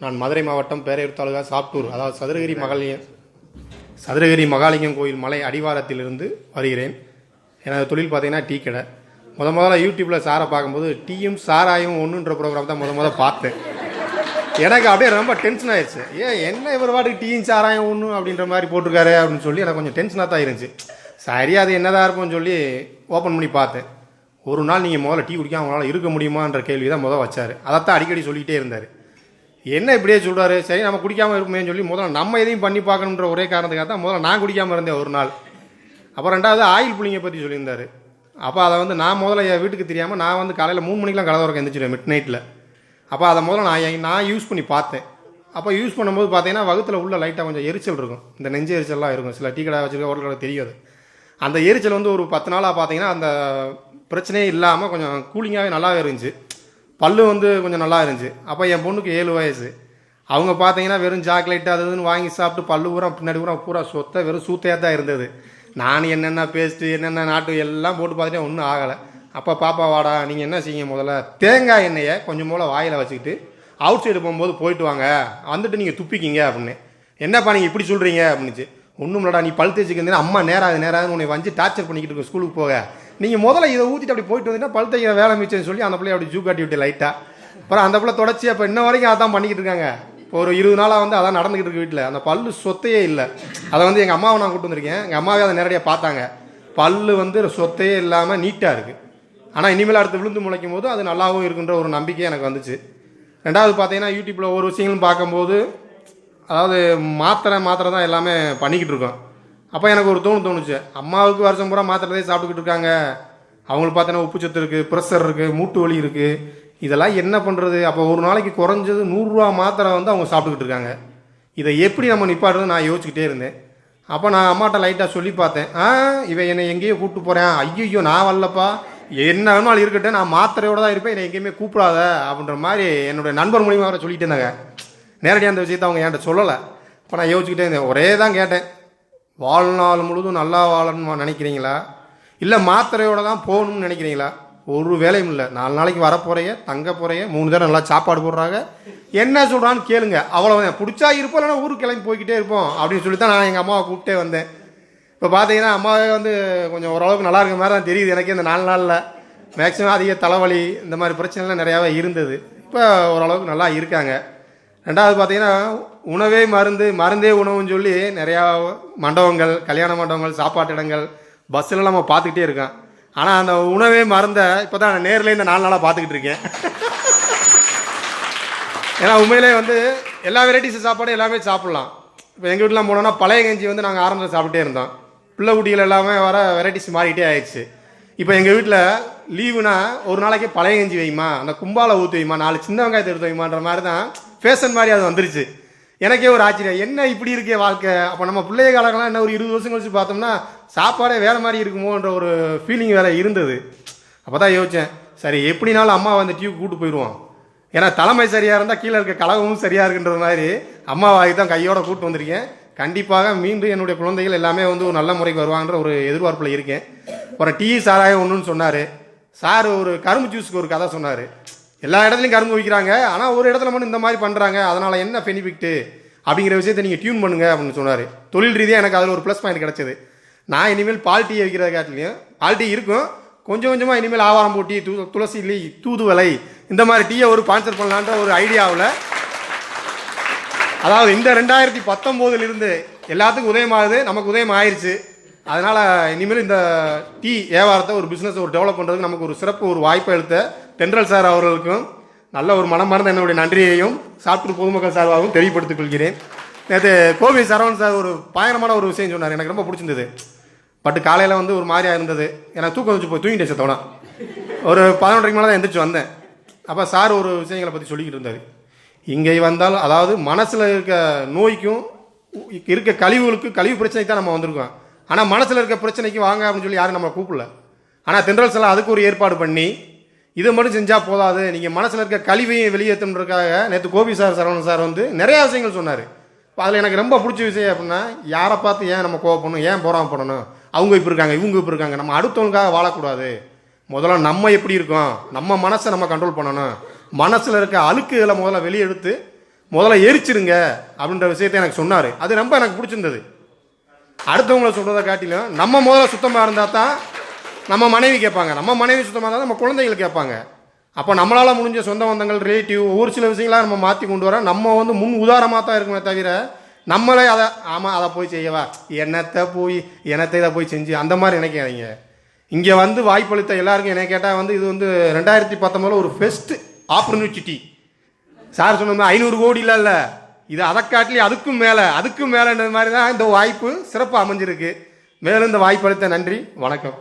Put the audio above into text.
நான் மதுரை மாவட்டம் பேரையூர் தாலுகா சாப்டூர் அதாவது சதுரகிரி மகாலிங்கம் சதுரகிரி மகாலிங்கம் கோயில் மலை அடிவாரத்திலிருந்து வருகிறேன். எனது தொழில் பார்த்தீங்கன்னா டீ கடை. முத முதல்ல யூடியூப்பில் சாரை பார்க்கும்போது டீயும் சாராயும் ஒன்றுன்ற ப்ரோக்ராம் தான் முத முத பார்த்தேன். எனக்கு அப்படியே ரொம்ப டென்ஷன் ஆயிடுச்சு. ஏன் என்ன இவர் பாட்டுக்கு டீயும் சாராயம் ஒன்று அப்படின்ற மாதிரி போட்டிருக்காரு அப்படின்னு சொல்லி எனக்கு கொஞ்சம் டென்ஷனாக தான் இருந்துச்சு. சரி அது என்னதான் இருக்கும்னு சொல்லி ஓப்பன் பண்ணி பார்த்தேன். ஒரு நாள் நீங்கள் முதல்ல டீ குடிக்காம அவங்களால இருக்க முடியுமான்ற கேள்வி தான் முதல் வச்சார். அதைத்தான் அடிக்கடி சொல்லிகிட்டே இருந்தார். என்ன இப்படியே சொல்கிறாரு சரி நம்ம குடிக்காமல் இருப்போமேன்னு சொல்லி முதல்ல நம்ம எதையும் பண்ணி பார்க்கணுன்ற ஒரே காரணத்துக்காக தான் முதல்ல நான் குடிக்காமல் இருந்தேன் ஒரு நாள். அப்புறம் ரெண்டாவது ஆயில் புளிங்கை பற்றி சொல்லியிருந்தார். அப்போ அதை வந்து நான் முதல்ல என் வீட்டுக்கு தெரியாமல் நான் வந்து காலையில் மூணு மணிக்கெலாம் கலந்து உறக்க எந்திரிச்சிடுவேன் மிட் நைட்டில் அப்போ அதை முதல்ல நான் நான் யூஸ் பண்ணி பார்த்தேன். அப்போ யூஸ் பண்ணும்போது பார்த்தீங்கன்னா வகுத்தில் உள்ள லைட்டாக கொஞ்சம் எரிச்சல் இருக்கும். இந்த நெஞ்சு எரிச்சல்லாம் இருக்கும். சில டீ கடை வச்சுருக்க ஹோட்டல் கடை தெரியாது. அந்த எரிச்சல் வந்து ஒரு பத்து நாளாக பார்த்தீங்கன்னா அந்த பிரச்சனையே இல்லாமல் கொஞ்சம் கூலிங்காகவே நல்லாவே இருந்துச்சு. பல்லு வந்து கொஞ்சம் நல்லா இருந்துச்சு. அப்போ என் பொண்ணுக்கு ஏழு வயசு. அவங்க பார்த்தீங்கன்னா வெறும் சாக்லேட் அது இதுன்னு வாங்கி சாப்பிட்டு பல்லு பூரா பின்னாடி பூரா பூரா சொத்தை வெறும் சூத்தையாக தான் இருந்தது. நான் என்னென்ன பேஸ்ட்டு என்னென்ன நாட்டு எல்லாம் போட்டு பார்த்துட்டேன் ஒன்றும் ஆகலை. அப்போ பாப்பா வாடா நீங்கள் என்ன செய்யுங்க முதல்ல? தேங்காய் எண்ணெயை கொஞ்சம் போல் வாயில் வச்சுக்கிட்டு அவுட் சைடு போகும்போது போயிட்டு வாங்க. வந்துட்டு நீங்கள் துப்பிக்கிங்க அப்படின்னு. என்னப்பா நீங்கள் இப்படி சொல்கிறீங்க அப்படின்னுச்சு. ஒன்றும் இல்லடா நீ பழுத்து வச்சுக்கிறீங்கன்னா அம்மா நேராது நேராது உன்னை வந்து டார்ச்சர் பண்ணிக்கிட்டு இருக்க ஸ்கூலுக்கு போக. நீங்கள் முதல்ல இதை ஊற்றிட்டு அப்படி போயிட்டு வந்தீங்கன்னா பல் வேலை மிச்சம்னு சொல்லி அந்த பிள்ளைய அப்படி ஜூ காட்டி விட்டு லைட்டாக அப்புறம் அந்த பிள்ளை தொடச்சி அப்போ இன்ன வரைக்கும் அதான் பண்ணிக்கிட்டு இருக்காங்க. இப்போ ஒரு இருபது நாளாக வந்து அதான் நடந்துக்கிட்டு இருக்கு வீட்டில். அந்த பல்லு சொத்தையே இல்லை. அதை வந்து எங்கள் அம்மாவை நான் கூட்டு வந்திருக்கேன். எங்கள் அம்மாவே அதை நேரடியாக பார்த்தாங்க. பல்லு வந்து சொத்தையே இல்லாமல் நீட்டாக இருக்குது ஆனால் இனிமேல் அடுத்து விழுந்து முளைக்கும் போது அது நல்லாவும் இருக்குன்ற ஒரு நம்பிக்கை எனக்கு வந்துச்சு. ரெண்டாவது பார்த்தீங்கன்னா யூடியூப்பில் ஒவ்வொரு விஷயங்களும் பார்க்கும்போது அதாவது மாத்திரை மாத்திரை தான் எல்லாமே பண்ணிக்கிட்டு இருக்கோம். அப்போ எனக்கு ஒரு தோணு தோணுச்சு. அம்மாவுக்கு வருஷம் பூரா மாத்திரதே சாப்பிட்டுக்கிட்டு இருக்காங்க. அவங்களுக்கு உப்பு சத்து இருக்குது ப்ரெஷர் இருக்குது மூட்டு வலி இருக்குது இதெல்லாம் என்ன பண்ணுறது அப்போ ஒரு நாளைக்கு குறைஞ்சது நூறுரூவா மாத்திரை வந்து அவங்க சாப்பிட்டுக்கிட்டு இருக்காங்க. இதை எப்படி நம்ம நிப்பாட்டுறது நான் யோசிச்சுக்கிட்டே இருந்தேன். அப்போ நான் அம்மாட்ட லைட்டாக சொல்லி பார்த்தேன். ஆ இவன் என்னை எங்கேயோ கூப்பிட்டு போகிறேன் ஐயோ நான் வரலப்பா. என்ன வேணாலும் இருக்கட்டும். நான் மாத்திரையோட தான் இருப்பேன். என்னை எங்கேயுமே கூப்பிடாத அப்படின்ற மாதிரி என்னுடைய நண்பர் மூலியமாக அவரை சொல்லிட்டு இருந்தாங்க. நேரடியாக அந்த விஷயத்தை அவங்க என்கிட்ட சொல்லலை. இப்போ நான் யோசிச்சுக்கிட்டே இருந்தேன். ஒரே தான் கேட்டேன். வாழ்நாள் முழுதும் நல்லா வாழணும்னு நினைக்கிறீங்களா? இல்லை மாத்திரையோட தான் போகணும்னு நினைக்கிறீங்களா? ஒரு வேலையும் இல்லை. நாலு நாளைக்கு வர தங்க போறைய மூணு தடவை நல்லா சாப்பாடு போடுறாங்க. என்ன சொல்கிறான்னு கேளுங்க. அவ்வளோதான் பிடிச்சா இருப்போம் இல்லைனா ஊருக்கு கிளம்பி போய்கிட்டே இருப்போம் அப்படின்னு சொல்லி தான் நான் எங்கள் அம்மாவை கூப்பிட்டே வந்தேன். இப்போ பார்த்தீங்கன்னா அம்மாவே வந்து கொஞ்சம் ஓரளவுக்கு நல்லா இருக்க மாதிரி தான் தெரியுது எனக்கு இந்த நாலு நாளில். மேக்ஸிமம் அதிக தலைவலி இந்த மாதிரி பிரச்சனைலாம் நிறையாவே இருந்தது. இப்போ ஓரளவுக்கு நல்லா இருக்காங்க. ரெண்டாவது பார்த்தீங்கன்னா உணவே மருந்து மருந்தே உணவுன்னு சொல்லி நிறையா மண்டபங்கள் கல்யாண மண்டபங்கள் சாப்பாட்டு இடங்கள் பஸ்ஸில் நம்ம பார்த்துக்கிட்டே இருக்கோம். ஆனால் அந்த உணவே மருந்த இப்போ தான் நேரில் இந்த நாலு நாளாக பார்த்துக்கிட்டு இருக்கேன். ஏன்னா உண்மையிலே வந்து எல்லா வெரைட்டிஸ் சாப்பாடு எல்லாமே சாப்பிட்லாம். இப்போ எங்கள் வீட்டிலாம் போனோம்னா பழைய கஞ்சி வந்து நாங்கள் ஆரம்பத்தில் சாப்பிட்டே இருந்தோம். பிள்ளை குட்டிகள் எல்லாமே வர வெரைட்டிஸ் மாறிக்கிட்டே ஆயிடுச்சு. இப்போ எங்கள் வீட்டில் லீவுனா ஒரு நாளைக்கு பழைய கஞ்சி வைமா அந்த கும்பால ஊற்றி வைமா நாலு சின்ன வெங்காயத்தை எடுத்து வைமான்ற மாதிரி தான் ஃபேஷன் மாதிரி அது வந்துருச்சு. எனக்கே ஒரு ஆச்சரியம். என்ன இப்படி இருக்கே வாழ்க்கை? அப்போ நம்ம பிள்ளைய காலங்களாம் என்ன ஒரு இருபது வருஷம் கழிச்சு பார்த்தோம்னா சாப்பாடே வேறு மாதிரி இருக்குமோன்ற ஒரு ஃபீலிங் வேறு இருந்தது. அப்போ தான் யோசித்தேன் சரி எப்படினாலும் அம்மா வந்து டியூ கூட்டு போயிடுவோம் ஏன்னா தலைமை சரியாக இருந்தால் கீழே இருக்க கழகமும் சரியாக இருக்குன்ற மாதிரி அம்மாவாகி தான் கையோட கூப்பிட்டு வந்திருக்கேன். கண்டிப்பாக மீண்டும் என்னுடைய குழந்தைகள் எல்லாமே வந்து ஒரு நல்ல முறைக்கு வருவாங்கன்ற ஒரு எதிர்பார்ப்பில் இருக்கேன். அப்புறம் டீ சாராயம் ஒன்றுன்னு சொன்னார். சார் ஒரு கரும்பு ஜூஸுக்கு ஒரு கதை சொன்னார். எல்லா இடத்துலையும் கரும்பு விற்கிறாங்க. ஆனால் ஒரு இடத்துல மட்டும் இந்த மாதிரி பண்ணுறாங்க அதனால் என்ன பெனிஃபிட்டு அப்படிங்கிற விஷயத்தை நீங்கள் டியூன் பண்ணுங்க அப்படின்னு சொன்னார். தொழில் ரீதியாக எனக்கு அதில் ஒரு ப்ளஸ் பாயிண்ட் கிடச்சிது. நான் இனிமேல் பால் டீ வைக்கிறத காட்டிலையும் பால் டீ இருக்கும். கொஞ்சம் கொஞ்சமாக இனிமேல் ஆவாரம் போட்டி து துளசி இல்லை தூதுவளை இந்த மாதிரி டீயை ஒரு ஸ்பான்சர் பண்ணலான்ற ஒரு ஐடியாவில் அதாவது இந்த ரெண்டாயிரத்தி பத்தொம்போதுலேருந்து எல்லாத்துக்கும் உதயமாகுது. நமக்கு உதயம் ஆயிடுச்சு அதனால் இனிமேல் இந்த டீ வியாபாரத்தை ஒரு பிஸ்னஸ் ஒரு டெவலப் பண்ணுறதுக்கு நமக்கு ஒரு சிறப்பு ஒரு வாய்ப்பை எடுத்த தென்றல் சார் அவர்களுக்கும் நல்ல ஒரு மனம் மறந்த என்னுடைய நன்றியையும் சாப்பிட்டு பொதுமக்கள் சார்பாகவும் தெரியப்படுத்திக் கொள்கிறேன். நேற்று கோவி சரவணன் சார் ஒரு பயங்கரமான ஒரு விஷயம் சொன்னார். எனக்கு ரொம்ப பிடிச்சிருந்தது. பட் காலையில் வந்து ஒரு மாதிரியாக இருந்தது. எனக்கு தூக்கம் வச்சு போய் தூங்கிட்டே செத்தவனா ஒரு பதினொன்றரைக்கு மேலே தான் எந்திரிச்சு வந்தேன். அப்போ சார் ஒரு விஷயங்களை பற்றி சொல்லிக்கிட்டு இருந்தார். இங்கே வந்தாலும் அதாவது மனசில் இருக்க நோய்க்கும் இருக்க கழிவுகளுக்கு கழிவு பிரச்சனைக்கு தான் நம்ம வந்திருக்கோம். ஆனால் மனசில் இருக்க பிரச்சனைக்கு வாங்க அப்படின்னு சொல்லி யாரும் நம்ம கூப்பிடல. ஆனால் தென்றல் எல்லாம் அதுக்கு ஒரு ஏற்பாடு பண்ணி இதை மட்டும் செஞ்சால் போதாது. நீங்கள் மனசில் இருக்க கழிவையும் வெளியேற்றணுன்றதுக்காக நேற்று கோபி சார் சரவணன் சார் வந்து நிறையா விஷயங்கள் சொன்னார். அதில் எனக்கு ரொம்ப பிடிச்ச விஷயம் அப்படின்னா யாரை பார்த்து ஏன் நம்ம கோவப்படணும் ஏன் போடாமப்படணும் அவங்க இப்போ இருக்காங்க இவங்க இப்போ இருக்காங்க. நம்ம அடுத்தவங்களுக்காக வாழக்கூடாது. முதல்ல நம்ம எப்படி இருக்கோம்? நம்ம மனசை நம்ம கண்ட்ரோல் பண்ணணும். மனசில் இருக்க அழுக்குகளை முதல்ல வெளியே எடுத்து முதல்ல எரிச்சிருங்க அப்படின்ற விஷயத்த எனக்கு சொன்னார். அது ரொம்ப எனக்கு பிடிச்சிருந்தது. அடுத்தவங்கள சொல்கிறத காட்டிலும் நம்ம முதல்ல சுத்தமாக இருந்தால் தான் நம்ம மனைவி கேட்பாங்க. நம்ம மனைவி சுத்தமாக இருந்தால் நம்ம குழந்தைகள் கேட்பாங்க. அப்போ நம்மளால் முடிஞ்ச சொந்த பந்தங்கள் ரிலேட்டிவ் ஒரு சில விஷயங்களாக நம்ம மாற்றி கொண்டு வரோம் நம்ம வந்து முன் உதாரணமாக தான் இருக்குமே தவிர நம்மளே அதை ஆமாம் அதை போய் செய்யவா? என்னத்தை போய் என்னத்தை இதை போய் செஞ்சு அந்த மாதிரி நினைக்காதீங்க. இங்கே வந்து வாய்ப்பளித்த எல்லாருக்கும் என்ன கேட்டால் வந்து இது வந்து ரெண்டாயிரத்தி பத்தொம்பதில் ஒரு பெஸ்ட் ஆப்பர்ச்சுனிட்டி சார் சொன்ன ஐநூறு கோடி இல்லை இல்லை இது அதை காட்டிலே அதுக்கும் மேலே அதுக்கும் மேலேன்றது மாதிரி தான் இந்த வாய்ப்பு சிறப்பாக அமைஞ்சிருக்கு. மேலும் இந்த வாய்ப்பளித்த நன்றி. வணக்கம்.